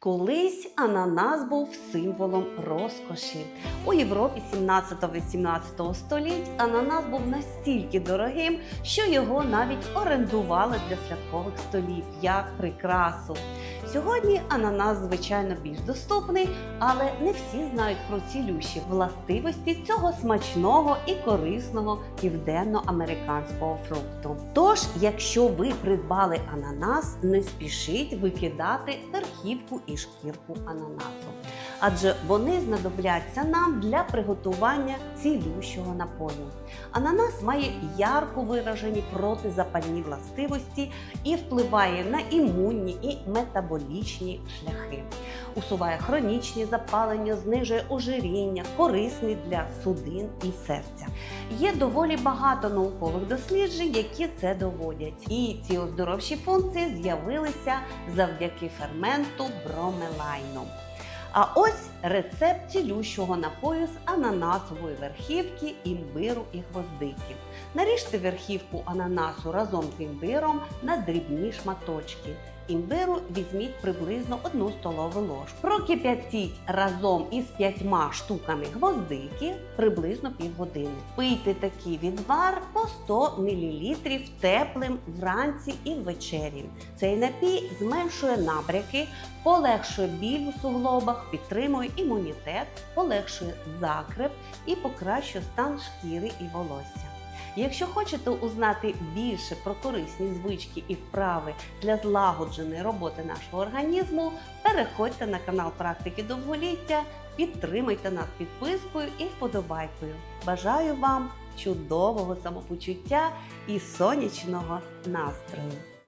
Колись ананас був символом розкоші. У Європі 17-18 століть ананас був настільки дорогим, що його навіть орендували для святкових столів як прикрасу. Сьогодні ананас, звичайно, більш доступний, але не всі знають про цілющі властивості цього смачного і корисного південноамериканського фрукту. Тож, якщо ви придбали ананас, не спішіть викидати верхівку і шкірку ананасу, адже вони знадобляться нам для приготування цілющого напою. Ананас має ярко виражені протизапальні властивості і впливає на імунні і метаболічні шляхи. Усуває хронічні запалення, знижує ожиріння, корисний для судин і серця. Є доволі багато наукових досліджень, які це доводять. І ці оздоровчі функції з'явилися завдяки ферменту бромелайну. А ось рецепт цілющого напою з ананасової верхівки, імбиру і гвоздики. Наріжте верхівку ананасу разом з імбиром на дрібні шматочки. Імбиру візьміть приблизно 1 столову ложку. Прокип'ятіть разом із п'ятьма штуками гвоздики приблизно півгодини. Пийте такий відвар по 100 мл теплим вранці і ввечері. Цей напій зменшує набряки, полегшує біль у суглобах, підтримує імунітет, полегшує закреп і покращує стан шкіри і волосся. Якщо хочете узнати більше про корисні звички і вправи для злагодженої роботи нашого організму, переходьте на канал Практики довголіття, підтримайте нас підпискою і вподобайкою. Бажаю вам чудового самопочуття і сонячного настрою!